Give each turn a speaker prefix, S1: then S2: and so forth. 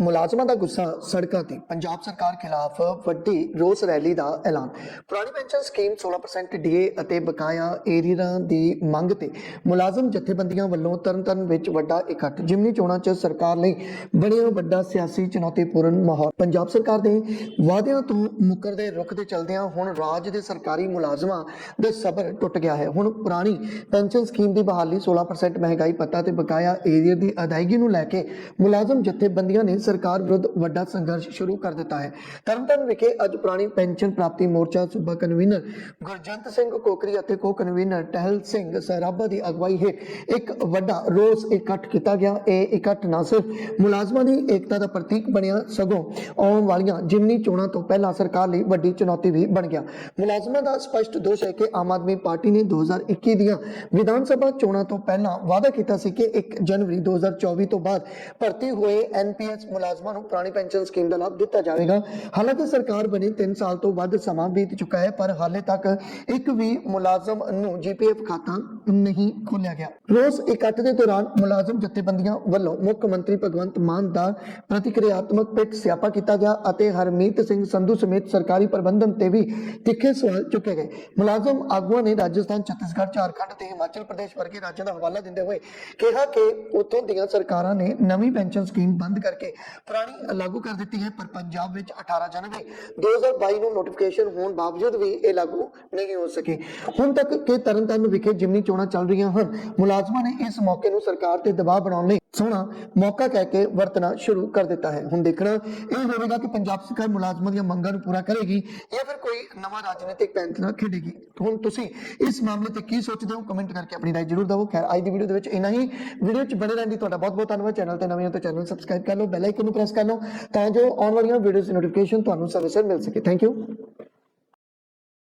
S1: ਮੁਲਾਜ਼ਮਾਂ ਦਾ ਗੁੱਸਾ ਸੜਕਾਂ ਤੇ, ਪੰਜਾਬ ਸਰਕਾਰ ਖਿਲਾਫ ਵੱਡੀ ਰੋਸ ਰੈਲੀ ਦਾ ਐਲਾਨ। ਪੁਰਾਣੀ ਪੈਨਸ਼ਨ ਸਕੀਮ 16% ਡੀਏ ਅਤੇ ਬਕਾਇਆ ਏਰੀਅਰਾਂ ਦੀ ਮੰਗ ਤੇ ਮੁਲਾਜ਼ਮ ਜਥੇਬੰਦੀਆਂ ਵੱਲੋਂ ਤਰਨਤਾਰਨ ਵਿੱਚ ਵੱਡਾ ਇਕੱਠ। ਜਿਮਨੀ ਚੋਣਾਂ 'ਚ ਸਰਕਾਰ ਲਈ ਬਣਿਆ ਵੱਡਾ ਸਿਆਸੀ ਚੁਣੌਤੀਪੂਰਨ ਮਾਹੌਲ। ਪੰਜਾਬ ਸਰਕਾਰ ਦੇ ਵਾਅਦਿਆਂ ਤੋਂ ਮੁਕਰਦੇ ਰੁਖ ਦੇ ਚਲਦਿਆਂ ਹੁਣ ਰਾਜ ਦੇ ਸਰਕਾਰੀ ਮੁਲਾਜ਼ਮਾਂ ਦਾ ਸਬਰ ਟੁੱਟ ਗਿਆ ਹੈ। ਹੁਣ ਪੁਰਾਣੀ ਪੈਨਸ਼ਨ ਸਕੀਮ ਦੀ ਬਹਾਲੀ 16% ਮਹਿੰਗਾਈ ਭੱਤਾ ਤੇ ਬਕਾਇਆ ਏਰੀਅਰ ਦੀ ਅਦਾਇਗੀ ਨੂੰ ਲੈ ਕੇ ਮੁਲਾਜ਼ਮ ਜਥੇਬੰਦੀਆਂ ਨੇ ਸਰਕਾਰ ਵਿਰੁੱਧ ਵੱਡਾ ਸੰਘਰਸ਼ ਸ਼ੁਰੂ ਕਰ ਦਿੱਤਾ ਹੈ ਤਰਨਤਾਰਨ ਵਿਖੇ ਅੱਜ ਪੁਰਾਣੀ ਪੈਨਸ਼ਨ ਪ੍ਰਾਪਤੀ ਮੋਰਚਾ ਸੂਬਾ ਕਨਵੀਨਰ ਗੁਰਜੰਤ ਸਿੰਘ ਕੋਕਰੀ ਅਤੇ ਕੋ ਕਨਵੀਨਰ ਟਹਿਲ ਸਿੰਘ ਸਰਾਭਾ ਦੀ ਅਗਵਾਈ ਹੇਠ ਇੱਕ ਵੱਡਾ ਰੋਸ ਇਕੱਠ ਕੀਤਾ ਗਿਆ ਇਹ ਇਕੱਠ ਨਾ ਸਿਰਫ ਮੁਲਾਜ਼ਮਾਂ ਦੀ ਏਕਤਾ ਦਾ ਪ੍ਰਤੀਕ ਬਣਿਆ ਸਗੋਂ ਆਉਣ ਵਾਲੀਆਂ ਜਿਮਨੀ ਚੋਣਾਂ ਤੋਂ ਪਹਿਲਾਂ ਸਰਕਾਰ ਲਈ ਵੱਡੀ ਚੁਣੌਤੀ ਵੀ ਬਣ ਗਿਆ ਮੁਲਾਜ਼ਮਾਂ ਦਾ ਸਪਸ਼ਟ ਦੋਸ਼ ਹੈ ਕਿ ਆਮ ਆਦਮੀ ਪਾਰਟੀ ਨੇ 2021 ਦੀਆਂ ਵਿਧਾਨ ਸਭਾ ਚੋਣਾਂ ਤੋਂ ਪਹਿਲਾਂ ਵਾਅਦਾ ਕੀਤਾ ਸੀ ਕਿ 1 ਜਨਵਰੀ 2024 ਤੋਂ ਬਾਅਦ ਭਰਤੀ ਹੋਏ ਐਨਪੀਐਸ ਮੁਲਾਜ਼ਮਾਂ ਨੂੰ ਪੁਰਾਣੀ ਪੈਨਸ਼ਨ ਸਕੀਮ ਦਾ ਲਾਭ ਦਿੱਤਾ ਜਾਵੇਗਾ। ਹਾਲਾਂਕਿ ਸਰਕਾਰ ਬਣੀ 3 ਸਾਲ ਤੋਂ ਵੱਧ ਸਮਾਂ ਬੀਤ ਚੁੱਕਾ ਹੈ, ਪਰ ਹਾਲੇ ਤੱਕ ਇੱਕ ਵੀ ਮੁਲਾਜ਼ਮ ਨੂੰ ਜੀਪੀਐਫ ਖਾਤਾ ਨਹੀਂ ਖੋਲ੍ਹਿਆ ਗਿਆ। ਰੋਸ ਇਕੱਠ ਦੇ ਦੌਰਾਨ ਮੁਲਾਜ਼ਮ ਜਥੇਬੰਦੀਆਂ ਵੱਲੋਂ ਮੁੱਖ ਮੰਤਰੀ ਭਗਵੰਤ ਮਾਨ ਦਾ ਪ੍ਰਤੀਕਿਰਿਆਤਮਕ ਪਿੱਟ ਸਿਆਪਾ ਕੀਤਾ ਗਿਆ ਅਤੇ ਹਰਮੀਤ ਸਿੰਘ ਸੰਧੂ ਸਮੇਤ ਸਰਕਾਰੀ ਪ੍ਰਬੰਧਨ ਤੇ ਵੀ ਤਿੱਖੇ ਸਵਾਲ ਚੁੱਕੇ ਗਏ। ਮੁਲਾਜ਼ਮ ਆਗੂਆਂ ਨੇ ਰਾਜਸਥਾਨ, ਛੱਤੀਸਗੜ੍ਹ, ਝਾਰਖੰਡ ਤੇ ਹਿਮਾਚਲ ਪ੍ਰਦੇਸ਼ ਵਰਗੇ ਰਾਜਾਂ ਦਾ ਹਵਾਲਾ ਦਿੰਦੇ ਹੋਏ ਕਿਹਾ ਕਿ ਉੱਥੋਂ ਦੀਆਂ ਸਰਕਾਰਾਂ ਨੇ ਨਵੀਂ ਪੈਨਸ਼ਨ ਸਕੀਮ ਬੰਦ ਕਰਕੇ ਪੁਰਾਣੀ ਲਾਗੂ ਕਰ ਦਿੱਤੀ ਹੈ, ਪਰ ਪੰਜਾਬ ਵਿੱਚ 18 ਜਨਵਰੀ 2022 ਨੂੰ ਨੋਟੀਫਿਕੇਸ਼ਨ ਹੋਣ ਬਾਵਜੂਦ ਵੀ ਇਹ ਲਾਗੂ ਨਹੀਂ ਹੋ ਸਕੇ। ਹੁਣ ਤੱਕ ਕਿ ਤਰਨਤਾਰਨ ਵਿਖੇ ਜਿਮਨੀ ਚੋਣਾਂ ਚੱਲ ਰਹੀਆਂ ਹਨ, ਮੁਲਾਜ਼ਮਾਂ ਨੇ ਇਸ ਮੌਕੇ ਨੂੰ ਸਰਕਾਰ ਤੇ ਦਬਾਅ ਬਣਾਉਣ ਲਈ ਸੋਹਣਾ ਮੌਕਾ ਕਹਿ ਕੇ ਵਰਤਣਾ ਸ਼ੁਰੂ ਕਰ ਦਿੱਤਾ ਹੈ। ਹੁਣ ਦੇਖਣਾ, ਇਹ ਹੋਵੇਗਾ ਕਿ ਪੰਜਾਬ ਸਰਕਾਰ ਮੁਲਾਜ਼ਮਾਂ ਦੀਆਂ ਮੰਗਾਂ ਨੂੰ ਪੂਰਾ ਕਰੇਗੀ ਜਾਂ ਫਿਰ ਕੋਈ ਨਵਾਂ ਰਾਜਨੀਤਿਕ ਪੈਂਤਰਾ ਖੇਡੇਗੀ। ਹੁਣ ਤੁਸੀਂ ਇਸ ਮਾਮਲੇ ਤੇ ਕੀ ਸੋਚਦੇ ਹੋ? ਕਮੈਂਟ ਕਰਕੇ ਆਪਣੀ ਰਾਏ ਜ਼ਰੂਰ ਦਿਓ ਖੈਰ, ਅੱਜ ਦੀ ਵੀਡੀਓ ਦੇ ਵਿੱਚ ਇੰਨਾ ਹੀ। ਵੀਡੀਓ 'ਚ ਬਣੇ ਰਹਿਣ ਦੀ ਤੁਹਾਡਾ ਬਹੁਤ ਬਹੁਤ ਧੰਨਵਾਦ। ਚੈਨਲ ਤੇ ਨਵੇਂ ਹੋ ਤਾਂ ਚੈਨਲ ਨੂੰ ਸਬਸਕ੍ਰਾਈਬ ਕਰ ਲਓ ਬੈਲ ਆਈਕਨ ਨੂੰ ਪ੍ਰੈਸ ਕਰ ਲਓ, ਤਾਂ ਜੋ ਆਉਣ ਵਾਲੀਆਂ ਵੀਡੀਓਜ਼ ਦੀ ਨੋਟੀਫਿਕੇਸ਼ਨ ਤੁਹਾਨੂੰ ਸਮੇਂ ਸਿਰ ਮਿਲ ਸਕੇ। Thank you